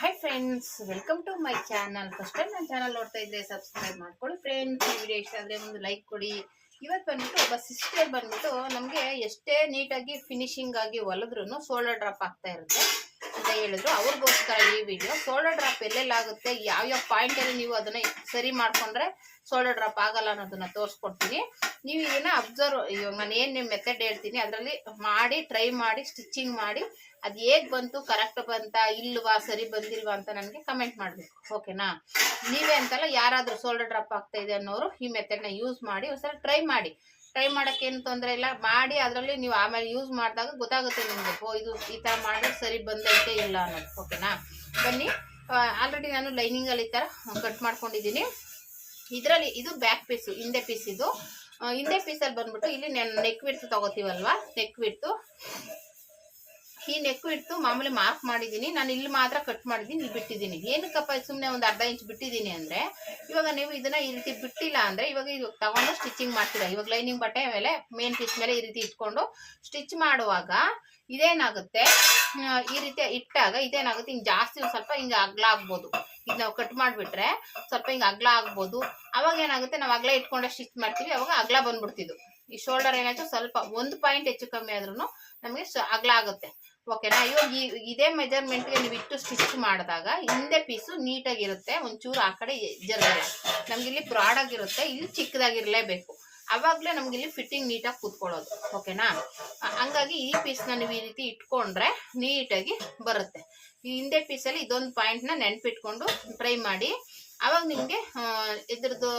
Hi friends welcome to my channel first time ನನ್ನ channel ನೋಡ್ತಾ ಇದ್ರೆ ಸಬ್ಸ್ಕ್ರೈಬ್ ಮಾಡ್ಕೊಳ್ಳಿ ಫ್ರೆಂಡ್ಸ್ ಈ ವಿಡಿಯೋ ಇಷ್ಟ ಆದರೆ ಒಂದು ಲೈಕ್ ಕೊಡಿ. ಇವತ್ತು ಬಂದ್ಬಿಟ್ಟು ಒಬ್ಬ ಸಿಸ್ಟರ್ ಬಂದ್ಬಿಟ್ಟು ನಮಗೆ ಎಷ್ಟೇ ನೀಟಾಗಿ ಫಿನಿಶಿಂಗ್ ಆಗಿ ಹೊಲದ್ರೂ ಸೋಲಾರ್ ಡ್ರಾಪ್ ಆಗ್ತಾ ಇರುತ್ತೆ. ಅಂತ ಹೇಳಿದ್ರು. ಅವ್ರಿಗೋಸ್ಕರ ಈ ವಿಡಿಯೋ ಸೋಲರ್ ಡ್ರಾಪ್ ಎಲ್ಲೆಲ್ಲಾಗುತ್ತೆ ಯಾವ್ಯಾವ ಪಾಯಿಂಟಲ್ಲಿ ನೀವು ಅದನ್ನ ಸರಿ ಮಾಡ್ಕೊಂಡ್ರೆ ಸೋಲ್ಡರ್ ಡ್ರಾಪ್ ಆಗಲ್ಲ ಅನ್ನೋದನ್ನ ತೋರಿಸ್ಕೊಡ್ತೀನಿ. ನೀವು ಇದನ್ನ ಅಬ್ಸರ್ವ್ ಇವಾಗ ನಾನು ಏನು ಮೆಥಡ್ ಹೇಳ್ತೀನಿ, ಅದರಲ್ಲಿ ಮಾಡಿ ಟ್ರೈ ಮಾಡಿ ಸ್ಟಿಚಿಂಗ್ ಮಾಡಿ, ಅದು ಹೇಗೆ ಬಂತು ಕರೆಕ್ಟ್ ಬಂತ, ಇಲ್ವಾ, ಸರಿ ಬಂದಿಲ್ವಾ ಅಂತ ನನಗೆ ಕಮೆಂಟ್ ಮಾಡಬೇಕು. ಓಕೆನಾ ನೀವೇ ಅಂತಲ್ಲ ಯಾರಾದರೂ ಸೋಲ್ಡರ್ ಡ್ರಾಪ್ ಆಗ್ತಾ ಅನ್ನೋರು ಈ ಮೆಥಡ್ನ ಯೂಸ್ ಮಾಡಿ, ಒಂದ್ಸಲ ಟ್ರೈ ಮಾಡಿ. ಟ್ರೈ ಮಾಡಕ್ಕೆ ಏನು ತೊಂದರೆ ಇಲ್ಲ. ಮಾಡಿ ಅದರಲ್ಲಿ ನೀವು ಆಮೇಲೆ ಯೂಸ್ ಮಾಡಿದಾಗ ಗೊತ್ತಾಗುತ್ತೆ ನಿಮಗೆ. ಓ, ಇದು ಈ ಥರ ಮಾಡಿದ್ರೆ ಸರಿ ಬಂದೈತೆ ಇಲ್ಲ ಅನ್ನೋದು. ಓಕೆನಾ ಬನ್ನಿ. ಆಲ್ರೆಡಿ ನಾನು ಲೈನಿಂಗಲ್ಲಿ ಈ ಥರ ಕಟ್ ಮಾಡ್ಕೊಂಡಿದ್ದೀನಿ. ಇದರಲ್ಲಿ ಇದು ಬ್ಯಾಕ್ ಪೀಸು ಹಿಂದೆ ಪೀಸ್ ಇದು. ಹಿಂದೆ ಪೀಸಲ್ಲಿ ಬಂದ್ಬಿಟ್ಟು ಇಲ್ಲಿ ನೆಕ್ ವಿಡ್ತು ತೊಗೋತೀವಲ್ವಾ? ನೆಕ್ ವಿಡ್ತು ಈ ನೆಕ್ ಇಟ್ಟು ಮಾಮೂಲಿ ಮಾರ್ಕ್ ಮಾಡಿದ್ದೀನಿ ನಾನು ಇಲ್ಲಿ ಮಾತ್ರ ಕಟ್ ಮಾಡಿದ್ದೀನಿ ಇಲ್ಲಿ ಬಿಟ್ಟಿದ್ದೀನಿ ಏನಕ್ಕಪ್ಪ ಸುಮ್ಮನೆ ಒಂದು ಅರ್ಧ ಇಂಚ್ ಬಿಟ್ಟಿದ್ದೀನಿ ಅಂದ್ರೆ, ಇವಾಗ ನೀವು ಇದನ್ನ ಈ ರೀತಿ ಬಿಟ್ಟಿಲ್ಲ ಅಂದ್ರೆ, ಇವಾಗ ಇದು ತಗೊಂಡು ಸ್ಟಿಚಿಂಗ್ ಮಾಡ್ತೀರಾ. ಇವಾಗ ಲೈನಿಂಗ್ ಬಟ್ಟೆ ಮೇಲೆ ಮೇನ್ ಪೀಸ್ ಮೇಲೆ ಈ ರೀತಿ ಇಟ್ಕೊಂಡು ಸ್ಟಿಚ್ ಮಾಡುವಾಗ ಇದೇನಾಗುತ್ತೆ? ಈ ರೀತಿ ಇಟ್ಟಾಗ ಇದೇನಾಗುತ್ತೆ? ಹಿಂಗೆ ಜಾಸ್ತಿ ಒಂದು ಸ್ವಲ್ಪ ಹಿಂಗೆ ಅಗ್ಲ ಆಗ್ಬೋದು. ಇದು ನಾವು ಕಟ್ ಮಾಡಿಬಿಟ್ರೆ ಸ್ವಲ್ಪ ಹಿಂಗೆ ಅಗ್ಲ ಆಗ್ಬೋದು. ಅವಾಗ ಏನಾಗುತ್ತೆ? ನಾವು ಅಗ್ಲ ಇಟ್ಕೊಂಡೆ ಸ್ಟಿಚ್ ಮಾಡ್ತೀವಿ. ಅವಾಗ ಅಗ್ಲ ಬಂದ್ಬಿಡ್ತಿದ್ದು ಈ ಶೋಲ್ಡರ್ ಏನಾಯ್ತು? ಸ್ವಲ್ಪ, ಒಂದು ಪಾಯಿಂಟ್ ಹೆಚ್ಚು ಕಮ್ಮಿ ಆದ್ರೂ ನಮಗೆ ಅಗ್ಲ ಆಗುತ್ತೆ. ಓಕೆನಾ ಇವಾಗ ಇದೇ ಮೆಜರ್ಮೆಂಟ್ಗೆ ನೀವು ಇಟ್ಟು ಸ್ಟಿಚ್ ಮಾಡಿದಾಗ ಹಿಂದೆ ಪೀಸು ನೀಟಾಗಿರುತ್ತೆ, ಒಂಚೂರು ಆ ಕಡೆ ಜರಗಲ್ಲ ನಮಗಿಲ್ಲಿ ಇಲ್ಲಿ ಬ್ರಾಡ್ ಆಗಿರುತ್ತೆ, ಇಲ್ಲಿ ಚಿಕ್ಕದಾಗಿರ್ಲೇಬೇಕು. ಅವಾಗಲೇ ನಮ್ಗೆ ಇಲ್ಲಿ ಫಿಟ್ಟಿಂಗ್ ನೀಟಾಗಿ ಕೂತ್ಕೊಳ್ಳೋದು. ಓಕೆನಾ ಹಂಗಾಗಿ ಈ ಪೀಸ್ನ ನೀವು ಈ ರೀತಿ ಇಟ್ಕೊಂಡ್ರೆ ನೀಟಾಗಿ ಬರುತ್ತೆ. ಈ ಹಿಂದೆ ಪೀಸಲ್ಲಿ ಇದೊಂದು ಪಾಯಿಂಟ್ನ ನೆನ್ಪಿಟ್ಕೊಂಡು ಟ್ರೈ ಮಾಡಿ. ಅವಾಗ ನಿಮಗೆ ಇದ್ರದ್ದು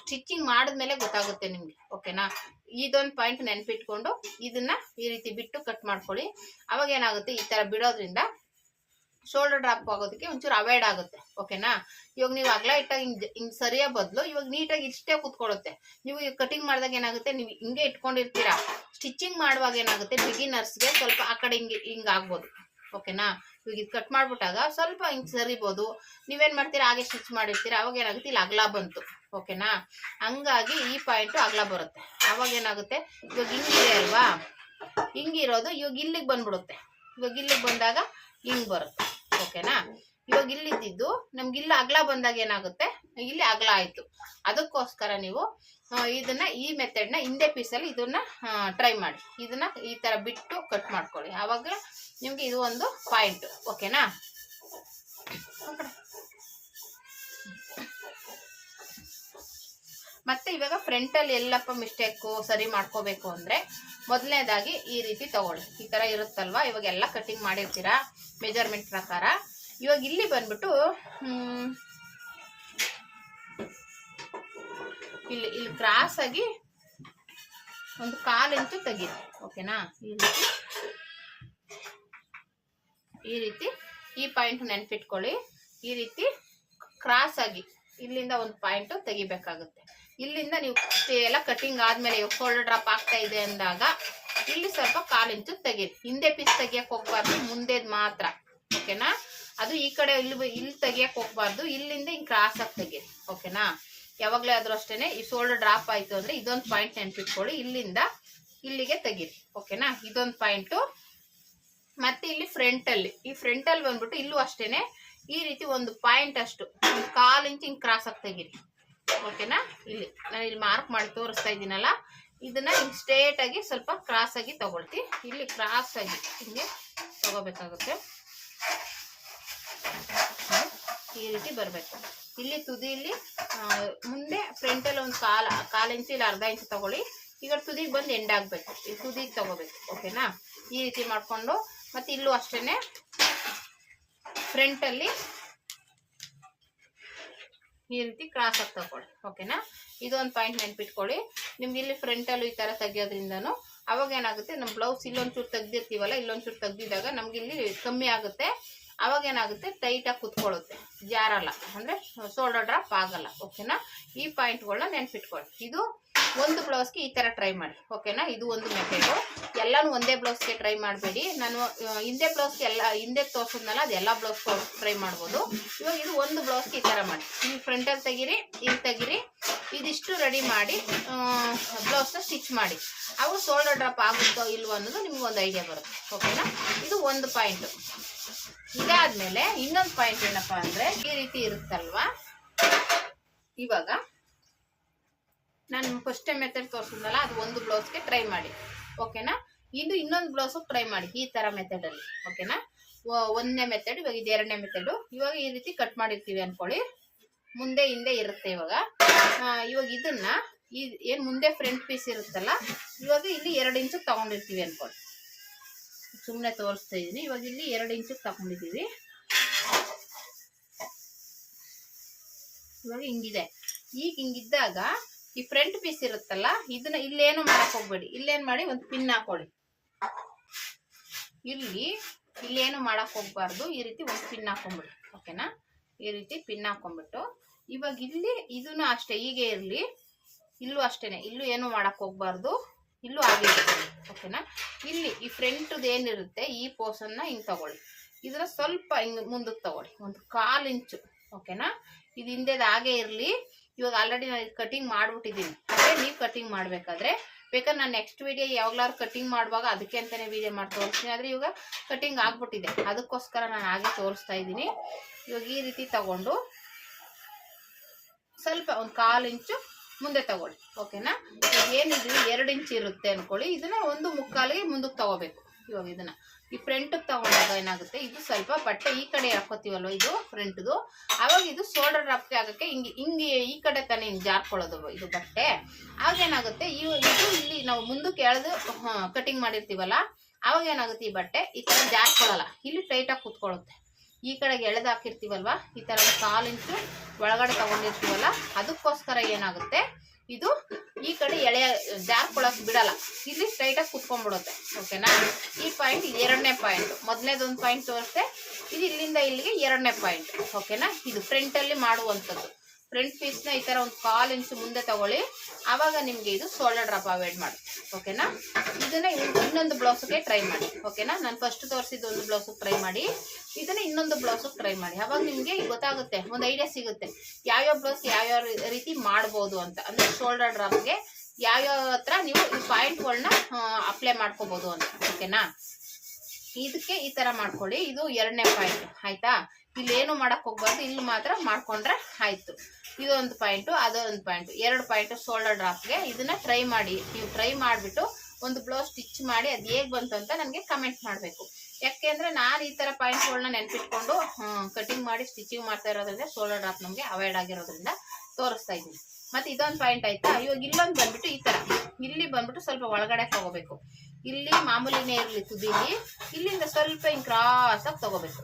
ಸ್ಟಿಚಿಂಗ್ ಮಾಡಿದ್ಮೇಲೆ ಗೊತ್ತಾಗುತ್ತೆ ನಿಮಗೆ. ಓಕೆನಾ ಇದೊಂದು ಪಾಯಿಂಟ್ ನೆನ್ಪಿಟ್ಕೊಂಡು ಇದನ್ನ ಈ ರೀತಿ ಬಿಟ್ಟು ಕಟ್ ಮಾಡ್ಕೊಳ್ಳಿ. ಅವಾಗ ಏನಾಗುತ್ತೆ? ಈ ತರ ಬಿಡೋದ್ರಿಂದ ಶೋಲ್ಡರ್ ಡ್ರಾಪ್ ಆಗೋದಕ್ಕೆ ಒಂಚೂರು ಅವಾಯ್ಡ್ ಆಗುತ್ತೆ. ಓಕೆನಾ ಇವಾಗ ನೀವು ಅಗಲ ಇಟ್ಟಾಗ ಹಿಂಗ್ ಹಿಂಗ್ ಸರಿಯ ಬದಲು ಇವಾಗ ನೀಟಾಗಿ ಇಷ್ಟೇ ಕೂತ್ಕೊಳ್ಳುತ್ತೆ. ನೀವು ಕಟಿಂಗ್ ಮಾಡಿದಾಗ ಏನಾಗುತ್ತೆ? ನೀವು ಹಿಂಗೆ ಇಟ್ಕೊಂಡಿರ್ತೀರಾ? ಸ್ಟಿಚಿಂಗ್ ಮಾಡುವಾಗ ಏನಾಗುತ್ತೆ? ಬಿಗಿನರ್ಸ್ಗೆ ಸ್ವಲ್ಪ ಆ ಕಡೆ ಹಿಂಗೆ, ಹಿಂಗ್ ಆಗ್ಬೋದು. ಓಕೆನಾ? ಇವಾಗ ಇದು ಕಟ್ ಮಾಡ್ಬಿಟ್ಟಾಗ ಸ್ವಲ್ಪ ಹಿಂಗೆ ಸರಿಬೋದು. ನೀವೇನು ಮಾಡ್ತೀರಾ? ಹಾಗೆ ಸ್ಟಿಚ್ ಮಾಡಿರ್ತೀರಾ? ಅವಾಗ ಏನಾಗುತ್ತೆ? ಇಲ್ಲಿ ಅಗಲ ಬಂತು. ಓಕೆನಾ? ಹಂಗಾಗಿ ಈ ಪಾಯಿಂಟ್ ಅಗಲ ಬರುತ್ತೆ. ಅವಾಗ ಏನಾಗುತ್ತೆ? ಇವಾಗ ಹಿಂಗಿದೆ ಅಲ್ವಾ? ಹಿಂಗಿರೋದು ಇವಾಗ ಇಲ್ಲಿಗೆ ಬಂದ್ಬಿಡುತ್ತೆ. ಇವಾಗ ಇಲ್ಲಿಗೆ ಬಂದಾಗ ಹಿಂಗೆ ಬರುತ್ತೆ. ಓಕೆನಾ? ಇವಾಗ ಇಲ್ಲಿದ್ದು ನಮ್ಗೆ ಇಲ್ಲಿ ಅಗಲ ಬಂದಾಗ ಏನಾಗುತ್ತೆ? ಇಲ್ಲಿ ಅಗಲ ಆಯ್ತು. ಅದಕ್ಕೋಸ್ಕರ ನೀವು ಇದನ್ನ ಈ ಮೆಥಡ್ನ ಹಿಂದೆ ಪೀಸಲ್ಲಿ ಇದನ್ನ ಟ್ರೈ ಮಾಡಿ. ಇದನ್ನ ಈ ತರ ಬಿಟ್ಟು ಕಟ್ ಮಾಡ್ಕೊಳ್ಳಿ. ಆವಾಗ ನಿಮ್ಗೆ ಇದು ಒಂದು ಪಾಯಿಂಟ್ ಓಕೆನಾ ಮತ್ತೆ ಇವಾಗ ಫ್ರಂಟ್ ಅಲ್ಲಿ ಎಲ್ಲಪ್ಪ ಮಿಸ್ಟೇಕು ಸರಿ ಮಾಡ್ಕೋಬೇಕು ಅಂದ್ರೆ ಮೊದಲನೇದಾಗಿ ಈ ರೀತಿ ತಗೊಳ್ಳಿ. ಈ ತರ ಇರುತ್ತಲ್ವಾ? ಇವಾಗ ಎಲ್ಲ ಕಟಿಂಗ್ ಮಾಡಿರ್ತೀರಾ? ಮೆಜರ್ಮೆಂಟ್ ಪ್ರಕಾರ. ಇವಾಗ ಇಲ್ಲಿ ಬಂದ್ಬಿಟ್ಟು ಇಲ್ಲಿ ಇಲ್ಲಿ ಕ್ರಾಸ್ ಆಗಿ ಒಂದು ಕಾಲಂತೂ ತೆಗೀರಿ ಓಕೆನಾ ಈ ರೀತಿ. ಈ ರೀತಿ ಈ ಪಾಯಿಂಟ್ ನೆನ್ಪಿಟ್ಕೊಳ್ಳಿ. ಈ ರೀತಿ ಕ್ರಾಸ್ ಆಗಿ ಇಲ್ಲಿಂದ ಒಂದು ಪಾಯಿಂಟ್ ತೆಗಿಬೇಕಾಗುತ್ತೆ. ಇಲ್ಲಿಂದ ನೀವು ಎಲ್ಲ ಕಟಿಂಗ್ ಆದ್ಮೇಲೆ ಫೋಲ್ಡ್ ಡ್ರಾಪ್ ಆಗ್ತಾ ಇದೆ ಅಂದಾಗ, ಇಲ್ಲಿ ಸ್ವಲ್ಪ ಕಾಲಿಂಚು ತೆಗೀರಿ. ಹಿಂದೆ ಪೀಸ್ ತೆಗಿಯಕ್ ಹೋಗ್ಬಾರ್ದು, ಮುಂದೆದ್ ಮಾತ್ರ ಓಕೆನಾ ಅದು ಈ ಕಡೆ ಇಲ್ಲಿ ಇಲ್ಲಿ ತೆಗಿಯಕ್ ಹೋಗ್ಬಾರ್ದು, ಇಲ್ಲಿಂದ ಹಿಂಗ್ ಕ್ರಾಸ್ ಆಗಿ ತೆಗೀರಿ ಓಕೆನಾ ಯಾವಾಗ್ಲೇ ಆದ್ರೂ ಅಷ್ಟೇನೆ, ಈ ಶೋಲ್ಡರ್ ಡ್ರಾಪ್ ಆಯ್ತು ಅಂದ್ರೆ ಇದೊಂದು ಪಾಯಿಂಟ್ ನೆನ್ಪಿಟ್ಕೊಳ್ಳಿ, ಇಲ್ಲಿಂದ ಇಲ್ಲಿಗೆ ತೆಗೀರಿ ಓಕೆನಾ ಇದೊಂದು ಪಾಯಿಂಟು ಮತ್ತೆ ಇಲ್ಲಿ ಫ್ರಂಟ್ ಅಲ್ಲಿ, ಈ ಫ್ರಂಟ್ ಅಲ್ಲಿ ಬಂದ್ಬಿಟ್ಟು ಇಲ್ಲೂ ಅಷ್ಟೇನೆ, ಈ ರೀತಿ ಒಂದು ಪಾಯಿಂಟ್ ಅಷ್ಟು, ಒಂದು ಕಾಲ್ ಇಂಚ್ ಹಿಂಗ್ ಕ್ರಾಸ್ ಆಗಿ ತೆಗೀರಿ ಓಕೆನಾ ಇಲ್ಲಿ, ನಾನು ಇಲ್ಲಿ ಮಾರ್ಕ್ ಮಾಡಿ ತೋರಿಸ್ತಾ ಇದ್ದೀನಲ್ಲ, ಇದನ್ನ ಹಿಂಗ್ ಸ್ಟ್ರೇಟ್ ಆಗಿ ಸ್ವಲ್ಪ ಕ್ರಾಸ್ ಆಗಿ ತಗೊಳ್ತಿ, ಇಲ್ಲಿ ಕ್ರಾಸ್ ಆಗಿ ಹಿಂಗೆ ತಗೋಬೇಕಾಗುತ್ತೆ. ಈ ರೀತಿ ಬರಬೇಕು. ಇಲ್ಲಿ ತುದಿಯಲ್ಲಿ ಮುಂದೆ ಫ್ರಂಟ್ ಅಲ್ಲಿ ಒಂದು ಕಾಲ, ಕಾಲು ಇಂಚು ಇಲ್ಲ ಅರ್ಧ ಇಂಚು ತಗೊಳ್ಳಿ. ಈಗ ತುದಿಗೆ ಬಂದು ಎಂಡ್ ಆಗಬೇಕು. ಈ ತುದಿಗೆ ತಗೋಬೇಕು ಓಕೆನಾ ಈ ರೀತಿ ಮಾಡ್ಕೊಂಡು, ಮತ್ತೆ ಇಲ್ಲೂ ಅಷ್ಟೇನೆ ಫ್ರಂಟ್ ಅಲ್ಲಿ ಈ ರೀತಿ ಕ್ರಾಸ್ ಆಗಿ ತಗೊಳ್ಳಿ ಓಕೆನಾ ಇದೊಂದು ಪಾಯಿಂಟ್ ನೆನ್ಪಿಟ್ಕೊಳ್ಳಿ. ನಿಮ್ಗೆ ಇಲ್ಲಿ ಫ್ರಂಟ್ ಅಲ್ಲೂ ಈ ತರ ತೆಗಿಯೋದ್ರಿಂದನು ಅವಾಗ ಏನಾಗುತ್ತೆ ನಮ್ಮ ಬ್ಲೌಸ್ ಇಲ್ಲೊಂಚೂರು ತೆಗ್ದಿರ್ತೀವಲ್ಲ, ಇಲ್ಲೊಂಚೂರು ತೆಗ್ದಿದಾಗ ನಮ್ಗೆ ಇಲ್ಲಿ ಕಮ್ಮಿ ಆಗುತ್ತೆ. ಅವಾಗ ಏನಾಗುತ್ತೆ? ಟೈಟಾಗಿ ಕುತ್ಕೊಳ್ಳುತ್ತೆ. ಜಾರಲ್ಲ. ಅಂದ್ರೆ ಶೋಲ್ಡರ್ ಡ್ರಾಪ್ ಆಗಲ್ಲ. ಓಕೆನಾ ಈ ಪಾಯಿಂಟ್ಗಳನ್ನ ನೆನ್ಪಿಟ್ಕೊಳ್ಳಿ. ಇದು ಒಂದು ಬ್ಲೌಸ್ಗೆ ಈ ಥರ ಟ್ರೈ ಮಾಡಿ ಓಕೆನಾ ಇದು ಒಂದು ಮೆಥಡು ಎಲ್ಲನೂ ಒಂದೇ ಬ್ಲೌಸ್ಗೆ ಟ್ರೈ ಮಾಡಬೇಡಿ. ನಾನು ಹಿಂದೆ ಬ್ಲೌಸ್ಗೆ ಎಲ್ಲ, ಹಿಂದೆ ತೋರಿಸಿದ್ನಲ್ಲ ಅದು ಎಲ್ಲ ಬ್ಲೌಸ್ ಟ್ರೈ ಮಾಡ್ಬೋದು. ಇವಾಗ ಇದು ಒಂದು ಬ್ಲೌಸ್ಗೆ ಈ ಥರ ಮಾಡಿ. ನೀವು ಫ್ರಂಟಲ್ಲಿ ತೆಗೀರಿ ಇಲ್ಲಿ ತೆಗೀರಿ, ಇದಿಷ್ಟು ರೆಡಿ ಮಾಡಿ ಬ್ಲೌಸ್ನ ಸ್ಟಿಚ್ ಮಾಡಿ. ಅವು ಶೋಲ್ಡರ್ ಡ್ರಾಪ್ ಆಗುತ್ತೋ ಇಲ್ವೋ ಅನ್ನೋದು ನಿಮ್ಗೆ ಒಂದು ಐಡಿಯಾ ಬರುತ್ತೆ ಓಕೆನಾ ಇದು ಒಂದು ಪಾಯಿಂಟು ಇದಾದ್ಮೇಲೆ ಇನ್ನೊಂದು ಪಾಯಿಂಟ್ ಏನಪ್ಪಾ ಅಂದ್ರೆ, ಈ ರೀತಿ ಇರುತ್ತಲ್ವಾ? ಇವಾಗ ನಾನು ಫಸ್ಟ್ ಟೈಮ್ ಮೆಥಡ್ ತೋರಿಸಿದ್ನಲ್ಲ, ಅದು ಒಂದು ಬ್ಲೌಸ್ಗೆ ಟ್ರೈ ಮಾಡಿ. ಓಕೆನಾ ಇದು ಇನ್ನೊಂದು ಬ್ಲೌಸ್ ಟ್ರೈ ಮಾಡಿ, ಈ ತರ ಮೆಥಡ್ ಅಲ್ಲಿ. ಓಕೆನಾ ಒಂದನೇ ಮೆಥಡ್ ಇವಾಗ ಇದು ಎರಡನೇ ಮೆಥಡ್ ಇವಾಗ ಈ ರೀತಿ ಕಟ್ ಮಾಡಿರ್ತೀವಿ ಅನ್ಕೊಳ್ಳಿ. ಮುಂದೆ, ಹಿಂದೆ ಇರುತ್ತೆ ಇವಾಗ. ಇವಾಗ ಇದನ್ನ, ಈ, ಏನು ಮುಂದೆ ಫ್ರಂಟ್ ಪೀಸ್ ಇರುತ್ತಲ್ಲ, ಇವಾಗ ಇಲ್ಲಿ ಎರಡು ಇಂಚು ತಗೊಂಡಿರ್ತೀವಿ ಅನ್ಕೊಳ್ಳಿ. ಸುಮ್ಮನೆ ತೋರಿಸ್ತಾ ಇದ್ದೀನಿ ಇವಾಗ ಇಲ್ಲಿ ಎರಡು ಇಂಚು ತಗೊಂಡಿದ್ದೀವಿ. ಇವಾಗ ಹಿಂಗಿದೆ. ಈಗ ಹಿಂಗಿದ್ದಾಗ ಈ ಫ್ರಂಟ್ ಪೀಸ್ ಇರುತ್ತಲ್ಲ, ಇದನ್ನ ಇಲ್ಲೇನು ಮಾಡಕ್ ಹೋಗ್ಬೇಡಿ. ಇಲ್ಲೇನ್ ಮಾಡಿ ಒಂದು ಪಿನ್ ಹಾಕೊಳ್ಳಿ. ಇಲ್ಲಿ ಇಲ್ಲೇನು ಮಾಡಕ್ ಹೋಗ್ಬಾರ್ದು. ಈ ರೀತಿ ಒಂದು ಪಿನ್ ಹಾಕೊಂಡ್ಬಿಡಿ. ಓಕೆನಾ? ಈ ರೀತಿ ಪಿನ್ ಹಾಕೊಂಡ್ಬಿಟ್ಟು, ಇವಾಗ ಇಲ್ಲಿ ಇದನ್ನು ಅಷ್ಟೇ, ಹೀಗೆ ಇರಲಿ. ಇಲ್ಲೂ ಅಷ್ಟೇನೆ. ಇಲ್ಲೂ ಏನು ಮಾಡಕ್ ಹೋಗ್ಬಾರ್ದು. ಇಲ್ಲೂ ಹಾಗೆ ಓಕೆನಾ? ಇಲ್ಲಿ ಈ ಫ್ರಂಟ್ದು ಏನಿರುತ್ತೆ, ಈ ಪೋಸನ್ನ ಹಿಂಗೆ ತಗೊಳ್ಳಿ. ಇದನ್ನ ಸ್ವಲ್ಪ ಹಿಂಗೆ ಮುಂದಕ್ಕೆ ತಗೊಳ್ಳಿ. ಒಂದು ಕಾಲು ಇಂಚು. ಓಕೆನಾ? ಇದು ಹಿಂದೆದು ಹಾಗೆ ಇರಲಿ. ಇವಾಗ ಆಲ್ರೆಡಿ ನಾನು ಕಟಿಂಗ್ ಮಾಡ್ಬಿಟ್ಟಿದ್ದೀನಿ. ಅಂದರೆ ನೀವು ಕಟಿಂಗ್ ಮಾಡಬೇಕಾದ್ರೆ ಬೇಕಾದ್ರೆ ನಾನು ನೆಕ್ಸ್ಟ್ ವೀಡಿಯೋ ಯಾವಾಗ್ಲಾರು ಕಟಿಂಗ್ ಮಾಡುವಾಗ ಅದಕ್ಕೆ ಅಂತಲೇ ವೀಡಿಯೋ ಮಾಡಿ ತೋರಿಸ್ತೀನಿ ಆದರೆ ಇವಾಗ ಕಟಿಂಗ್ ಆಗಿಬಿಟ್ಟಿದೆ. ಅದಕ್ಕೋಸ್ಕರ ನಾನು ಹಾಗೆ ತೋರಿಸ್ತಾ ಇದ್ದೀನಿ. ಇವಾಗ ಈ ರೀತಿ ತಗೊಂಡು ಸ್ವಲ್ಪ ಒಂದು ಕಾಲು ಇಂಚು ಮುಂದೆ ತಗೊಳ್ಳಿ. ಓಕೆನಾ ಏನಿದ್ರು ಏನಿದು ಎರಡು ಇಂಚ್ ಇರುತ್ತೆ ಅನ್ಕೊಳ್ಳಿ. ಇದನ್ನ ಒಂದು ಮುಕ್ಕಾಲಿಗೆ ಮುಂದಕ್ಕೆ ತಗೋಬೇಕು. ಇವಾಗ ಇದನ್ನ. ಈ ಫ್ರಂಟ್ ತಗೊಂಡಾಗ ಏನಾಗುತ್ತೆ? ಇದು ಸ್ವಲ್ಪ ಬಟ್ಟೆ ಈ ಕಡೆ ಹಾಕೋತೀವಲ್ವ ಇದು ಫ್ರಂಟ್ದು ಅವಾಗ ಇದು ಶೋಲ್ಡರ್ ಡ್ರಾಪ್ಗೆ ಆಗಕ್ಕೆ ಹಿಂಗೆ ಹಿಂಗೆ ಈ ಕಡೆ ತಾನೇ ಹಿಂಗೆ ಜಾರ್ಕೊಳ್ಳೋದು ಇದು ಬಟ್ಟೆ. ಆಗ ಏನಾಗುತ್ತೆ? ಇದು ಇಲ್ಲಿ ನಾವು ಮುಂದಕ್ಕೆ ಎಳೆದು ಕಟಿಂಗ್ ಮಾಡಿರ್ತೀವಲ್ಲ, ಅವಾಗ ಏನಾಗುತ್ತೆ ಈ ಬಟ್ಟೆ? ಈ ಥರ ಜಾರ್ಕೊಳ್ಳಲ್ಲ. ಇಲ್ಲಿ ಟೈಟಾಗಿ ಕೂತ್ಕೊಳ್ಳುತ್ತೆ. ಈ ಕಡೆಗೆ ಎಳೆದು ಹಾಕಿರ್ತೀವಲ್ವ? ಈ ಒಂದು ಕಾಲು ಇಂಚು ಒಳಗಡೆ ತಗೊಂಡಿರ್ತೀವಲ್ಲ, ಅದಕ್ಕೋಸ್ಕರ ಏನಾಗುತ್ತೆ? ಇದು ಈ ಕಡೆ ಎಳೆಯ ಜಾರ್ಕೊಳಕ್ ಬಿಡಲ್ಲ. ಇಲ್ಲಿ ಸ್ಟ್ರೈಟಾಗಿ ಕುತ್ಕೊಂಡ್ಬಿಡುತ್ತೆ. ಓಕೆನಾ ಈ ಪಾಯಿಂಟ್ ಎರಡನೇ ಪಾಯಿಂಟ್ ಮೊದಲನೇದೊಂದು ಪಾಯಿಂಟ್ ತೋರಿಸ್ತೆ ಇದು ಇಲ್ಲಿಂದ ಇಲ್ಲಿಗೆ ಎರಡನೇ ಪಾಯಿಂಟ್ ಓಕೆನಾ ಇದು ಫ್ರಂಟಲ್ಲಿ ಮಾಡುವಂಥದ್ದು. ಫ್ರಂಟ್ ಪೀಸ್ನ ಈ ಥರ ಒಂದು ಕಾಲು ಇಂಚು ಮುಂದೆ ತಗೊಳ್ಳಿ. ಆವಾಗ ನಿಮಗೆ ಇದು ಶೋಲ್ಡರ್ ಡ್ರಾಪ್ ಅವಾಯ್ಡ್ ಮಾಡಿ ಓಕೆನಾ ಇದನ್ನ ಇನ್- ಇನ್ನೊಂದು ಬ್ಲೌಸ್ಗೆ ಟ್ರೈ ಮಾಡಿ. ಓಕೆನಾ ನಾನು ಫಸ್ಟ್ ತೋರಿಸಿದ ಒಂದು ಬ್ಲೌಸ್ ಟ್ರೈ ಮಾಡಿ. ಇದನ್ನ ಇನ್ನೊಂದು ಬ್ಲೌಸ್ ಟ್ರೈ ಮಾಡಿ. ಅವಾಗ ನಿಮಗೆ ಗೊತ್ತಾಗುತ್ತೆ. ಒಂದು ಐಡಿಯಾ ಸಿಗುತ್ತೆ. ಯಾವ್ಯಾವ ಬ್ಲೌಸ್ ಯಾವ ರೀತಿ ಮಾಡ್ಬೋದು ಅಂತ. ಅಂದ್ರೆ ಶೋಲ್ಡರ್ ಡ್ರಾಪ್ಗೆ ಯಾವ್ಯಾವ ಹತ್ರ ನೀವು ಈ ಪಾಯಿಂಟ್ಗಳನ್ನ ಅಪ್ಲೈ ಮಾಡ್ಕೋಬೋದು ಅಂತ. ಓಕೆನಾ ಇದಕ್ಕೆ ಈ ತರ ಮಾಡ್ಕೊಳ್ಳಿ. ಇದು ಎರಡನೇ ಪಾಯಿಂಟ್ ಆಯ್ತಾ? ಇಲ್ಲಿ ಏನು ಮಾಡಕ್ ಹೋಗ್ಬಾರ್ದು, ಇಲ್ಲಿ ಮಾತ್ರ ಮಾಡ್ಕೊಂಡ್ರೆ ಆಯ್ತು. ಇದೊಂದು ಪಾಯಿಂಟು, ಅದೊಂದು ಪಾಯಿಂಟ್. ಎರಡು ಪಾಯಿಂಟ್ ಶೋಲ್ಡರ್ ಡ್ರಾಪ್ಗೆ ಇದನ್ನ ಟ್ರೈ ಮಾಡಿ. ನೀವು ಟ್ರೈ ಮಾಡಿಬಿಟ್ಟು ಒಂದು ಬ್ಲೌಸ್ ಸ್ಟಿಚ್ ಮಾಡಿ, ಅದು ಹೇಗೆ ಬಂತು ಅಂತ ನನಗೆ ಕಮೆಂಟ್ ಮಾಡಬೇಕು. ಯಾಕೆಂದ್ರೆ ನಾನು ಈ ತರ ಪಾಯಿಂಟ್ಗಳನ್ನ ನೆನ್ಪಿಟ್ಕೊಂಡು ಕಟಿಂಗ್ ಮಾಡಿ ಸ್ಟಿಚಿಂಗ್ ಮಾಡ್ತಾ ಇರೋದ್ರಿಂದ ಶೋಲ್ಡರ್ ಡ್ರಾಪ್ ನಮಗೆ ಅವಾಯ್ಡ್ ಆಗಿರೋದ್ರಿಂದ ತೋರಿಸ್ತಾ ಇದ್ದೀನಿ. ಮತ್ತೆ ಇದೊಂದು ಪಾಯಿಂಟ್ ಆಯ್ತಾ? ಇವಾಗ ಇಲ್ಲೊಂದು ಬಂದ್ಬಿಟ್ಟು ಈ ತರ. ಇಲ್ಲಿ ಬಂದ್ಬಿಟ್ಟು ಸ್ವಲ್ಪ ಒಳಗಡೆ ತಗೋಬೇಕು. ಇಲ್ಲಿ ಮಾಮೂಲಿನೇ ಇರಲಿ ತುದಿಲಿ, ಇಲ್ಲಿಂದ ಸ್ವಲ್ಪ ಹಿಂಗೆ ಕ್ರಾಸ್ ಆಗಿ ತಗೋಬೇಕು.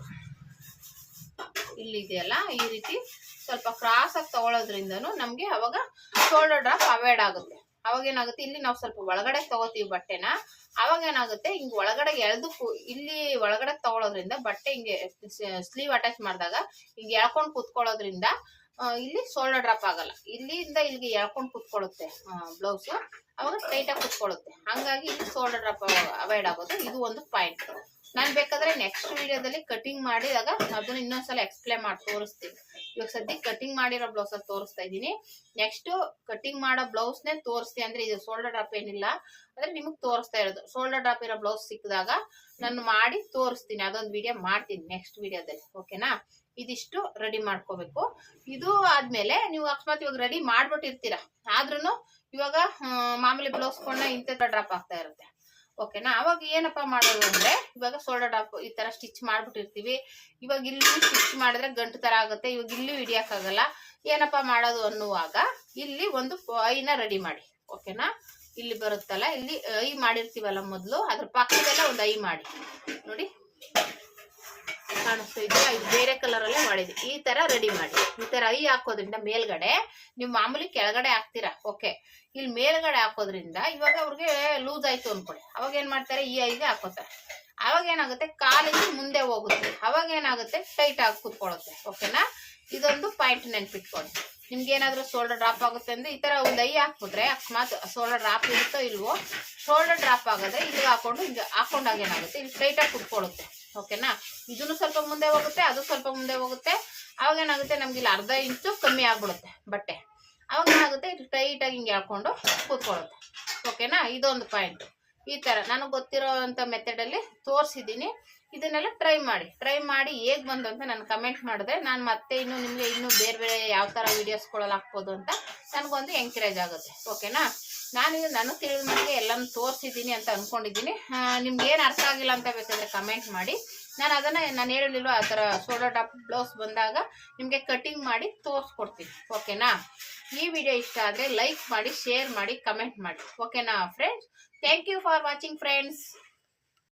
ಇಲ್ಲಿ ಇದೆಯಲ್ಲ ಈ ರೀತಿ ಸ್ವಲ್ಪ ಕ್ರಾಸ್ ಆಗಿ ತಗೊಳ್ಳೋದ್ರಿಂದನು ನಮ್ಗೆ ಅವಾಗ ಶೋಲ್ಡರ್ ಡ್ರಾಪ್ ಅವಾಯ್ಡ್ ಆಗುತ್ತೆ. ಅವಾಗ ಏನಾಗುತ್ತೆ, ಇಲ್ಲಿ ನಾವು ಸ್ವಲ್ಪ ಒಳಗಡೆ ತಗೋತೀವಿ ಬಟ್ಟೆನ, ಅವಾಗ ಏನಾಗುತ್ತೆ, ಹಿಂಗ್ ಒಳಗಡೆ ಎಳೆದು ಇಲ್ಲಿ ಒಳಗಡೆ ತಗೊಳ್ಳೋದ್ರಿಂದ ಬಟ್ಟೆ ಹಿಂಗೆ ಸ್ಲೀವ್ ಅಟ್ಯಾಚ್ ಮಾಡಿದಾಗ ಹಿಂಗೆ ಎಳ್ಕೊಂಡು ಕೂತ್ಕೊಳ್ಳೋದ್ರಿಂದ ಇಲ್ಲಿ ಶೋಲ್ಡರ್ ಡ್ರಾಪ್ ಆಗಲ್ಲ. ಇಲ್ಲಿಂದ ಇಲ್ಲಿಗೆ ಎಳ್ಕೊಂಡು ಕೂತ್ಕೊಳ್ಳುತ್ತೆ ಬ್ಲೌಸ್ ಅವಾಗ ಸ್ಟ್ರೈಟ್ ಆಗಿ ಕೂತ್ಕೊಳ್ಳುತ್ತೆ. ಹಂಗಾಗಿ ಇಲ್ಲಿ ಶೋಲ್ಡರ್ ಡ್ರಾಪ್ ಅವಾಯ್ಡ್ ಆಗೋದು. ಇದು ಒಂದು ಪಾಯಿಂಟ್ ನಾನು ಬೇಕಾದ್ರೆ ನೆಕ್ಸ್ಟ್ ವಿಡಿಯೋದಲ್ಲಿ ಕಟಿಂಗ್ ಮಾಡಿದಾಗ ಅದನ್ನ ಇನ್ನೊಂದ್ಸಲ ಎಕ್ಸ್ಪ್ಲೇನ್ ಮಾಡಿ ತೋರಿಸ್ತೀನಿ. ಇವಾಗ ಸದ್ಯ ಕಟಿಂಗ್ ಮಾಡಿರೋ ಬ್ಲೌಸ್ ತೋರಿಸ್ತಾ ಇದ್ದೀನಿ. ನೆಕ್ಸ್ಟ್ ಕಟಿಂಗ್ ಮಾಡೋ ಬ್ಲೌಸ್ನೇ ತೋರಿಸ್ತೀನಿ ಅಂದ್ರೆ ಇದು ಶೋಲ್ಡರ್ ಡ್ರಾಪ್ ಏನಿಲ್ಲ. ಅಂದ್ರೆ ನಿಮಗೆ ತೋರಿಸ್ತಾ ಇರೋದು. ಶೋಲ್ಡರ್ ಡ್ರಾಪ್ ಇರೋ ಬ್ಲೌಸ್ ಸಿಕ್ಕಿದಾಗ ನಾನು ಮಾಡಿ ತೋರಿಸ್ತೀನಿ. ಅದೊಂದು ವಿಡಿಯೋ ಮಾಡ್ತೀನಿ ನೆಕ್ಸ್ಟ್ ವಿಡಿಯೋದಲ್ಲಿ ಓಕೆನಾ ಇದಿಷ್ಟು ರೆಡಿ ಮಾಡ್ಕೋಬೇಕು. ಇದು ಆದ್ಮೇಲೆ ನೀವು ಅಕಸ್ಮಾತ್ ಇವಾಗ ರೆಡಿ ಮಾಡ್ಬಿಟ್ಟಿರ್ತೀರಾ. ಆದ್ರೂ ಇವಾಗ ಮಾಮೂಲಿ ಬ್ಲೌಸ್ ಕೊಂಡ ಇಂಥ ಡ್ರಾಪ್ ಆಗ್ತಾ ಇರುತ್ತೆ. ಓಕೆನಾ ಅವಾಗ ಏನಪ್ಪ ಮಾಡೋದು ಅಂದ್ರೆ, ಇವಾಗ ಸೋಲ್ಡರ್ ಟಾಪ್ ಈ ತರ ಸ್ಟಿಚ್ ಮಾಡ್ಬಿಟ್ಟಿರ್ತೀವಿ. ಇವಾಗ ಇಲ್ಲಿ ಸ್ಟಿಚ್ ಮಾಡಿದ್ರೆ ಗಂಟು ತರ ಆಗುತ್ತೆ, ಇವಾಗ ಇಲ್ಲಿ ಹಿಡಿಯಕ್ಕಾಗಲ್ಲ. ಏನಪ್ಪಾ ಮಾಡೋದು ಅನ್ನುವಾಗ, ಇಲ್ಲಿ ಒಂದು ಐನ ರೆಡಿ ಮಾಡಿ. ಓಕೆನಾ ಇಲ್ಲಿ ಬರುತ್ತಲ್ಲ, ಇಲ್ಲಿ ಐ ಮಾಡಿರ್ತೀವಲ್ಲ ಮೊದಲು, ಅದ್ರ ಪಕ್ಕದಲ್ಲೇ ಒಂದು ಐ ಮಾಡಿ. ನೋಡಿ. ಕಾಣಿಸ್ತಾ ಇದೆಯಾ ಇದು ಬೇರೆ ಕಲರ್ ಅಲ್ಲೇ ಮಾಡಿದ್ವಿ ಈ ತರ ರೆಡಿ ಮಾಡಿ. ಈ ತರ ಐ ಹಾಕೋದ್ರಿಂದ ಮೇಲ್ಗಡೆ ನೀವು ಮಾಮೂಲಿ ಕೆಳಗಡೆ ಹಾಕ್ತೀರಾ? ಓಕೆ ಇಲ್ಲಿ ಮೇಲ್ಗಡೆ ಹಾಕೋದ್ರಿಂದ ಇವಾಗ ಅವ್ರಿಗೆ ಲೂಸ್ ಆಯ್ತು ಅನ್ಕೊಳ್ಳಿ ಅವಾಗ ಏನ್ ಮಾಡ್ತಾರೆ? ಈ ಐಗೆ ಹಾಕೋತಾರೆ. ಅವಾಗ ಏನಾಗುತ್ತೆ? ಕಾಲಿಗೆ ಮುಂದೆ ಹೋಗುತ್ತೆ. ಅವಾಗ ಏನಾಗುತ್ತೆ? ಟೈಟ್ ಆಗಿ ಕೂತ್ಕೊಳ್ಳುತ್ತೆ. ಓಕೆನಾ ಇದೊಂದು ಪಾಯಿಂಟ್ ನೆನ್ಪಿಟ್ಕೊಳ್ಳಿ. ನಿಮ್ಗೆ ಏನಾದ್ರೂ ಶೋಲ್ಡರ್ ಡ್ರಾಪ್ ಆಗುತ್ತೆ ಅಂದ್ರೆ ಈ ತರ ಒಂದು ಐ ಹಾಕ್ಬಿಟ್ರೆ ಅಕಸ್ಮಾತ್ ಶೋಲ್ಡರ್ ಡ್ರಾಪ್ ಇರುತ್ತೋ ಇಲ್ವೋ ಶೋಲ್ಡರ್ ಡ್ರಾಪ್ ಆಗೋದ್ರೆ ಇದು ಹಾಕೊಂಡು ಹಿಂಗೆ ಹಾಕೊಂಡಾಗ ಏನಾಗುತ್ತೆ? ಇಲ್ಲಿ ಸ್ಟ್ರೈಟ್ ಆಗಿ ಕುತ್ಕೊಳ್ಳುತ್ತೆ. ಓಕೆನಾ? ಇದನ್ನು ಸ್ವಲ್ಪ ಮುಂದೆ ಹೋಗುತ್ತೆ, ಅದು ಸ್ವಲ್ಪ ಮುಂದೆ ಹೋಗುತ್ತೆ. ಅವಾಗ ಏನಾಗುತ್ತೆ? ನಮ್ಗೆ ಇಲ್ಲಿ ಅರ್ಧ ಇಂಚು ಕಮ್ಮಿ ಆಗ್ಬಿಡುತ್ತೆ ಬಟ್ಟೆ. ಅವಾಗ ಏನಾಗುತ್ತೆ? ಇದು ಟೈಟ್ ಆಗಿ ಹಿಂಗೆ ಹೇಳ್ಕೊಂಡು ಕೂತ್ಕೊಳ್ಳುತ್ತೆ. ಓಕೆನಾ? ಇದೊಂದು ಪಾಯಿಂಟ್ ಈ ತರ. ನನಗೆ ಮೆಥಡ್ ಮೆಥಡಲ್ಲಿ ತೋರಿಸಿದ್ದೀನಿ ಇದನ್ನೆಲ್ಲ ಟ್ರೈ ಮಾಡಿ. ಟ್ರೈ ಮಾಡಿ ಹೇಗೆ ಬಂದು ಅಂತ ನಾನು ಕಮೆಂಟ್ ಮಾಡಿದ್ರೆ ನಾನು ಮತ್ತೆ ಇನ್ನು ನಿಮಗೆ ಇನ್ನೂ ಬೇರೆ ಬೇರೆ ಯಾವ ಥರ ವೀಡಿಯೋಸ್ಗಳಲ್ಲಿ ಹಾಕ್ಬೋದು ಅಂತ ನನಗೊಂದು ಎಂಕರೇಜ್ ಆಗುತ್ತೆ. ಓಕೆನಾ? ನಾನು ನಾನು ತಿಳಿದ ಮಟ್ಟಿಗೆ ಎಲ್ಲನೂ ತೋರಿಸಿದ್ದೀನಿ ಅಂತ ಅಂದ್ಕೊಂಡಿದ್ದೀನಿ ನಿಮ್ಗೆ ಏನು ಅರ್ಥ ಆಗಿಲ್ಲ ಅಂತ ಬೇಕಾದರೆ ಕಮೆಂಟ್ ಮಾಡಿ. ನಾನು ಅದನ್ನು, ನಾನು ಹೇಳಿಲ್ವ ಆ ಥರ ಸೋಡಾ ಟಾಪ್ ಬ್ಲೌಸ್ ಬಂದಾಗ ನಿಮಗೆ ಕಟಿಂಗ್ ಮಾಡಿ ತೋರಿಸ್ಕೊಡ್ತೀನಿ. ಓಕೆನಾ ಈ ವಿಡಿಯೋ ಇಷ್ಟ ಆದರೆ ಲೈಕ್ ಮಾಡಿ ಶೇರ್ ಮಾಡಿ ಕಮೆಂಟ್ ಮಾಡಿ. ಓಕೆನಾ friends thank you for watching friends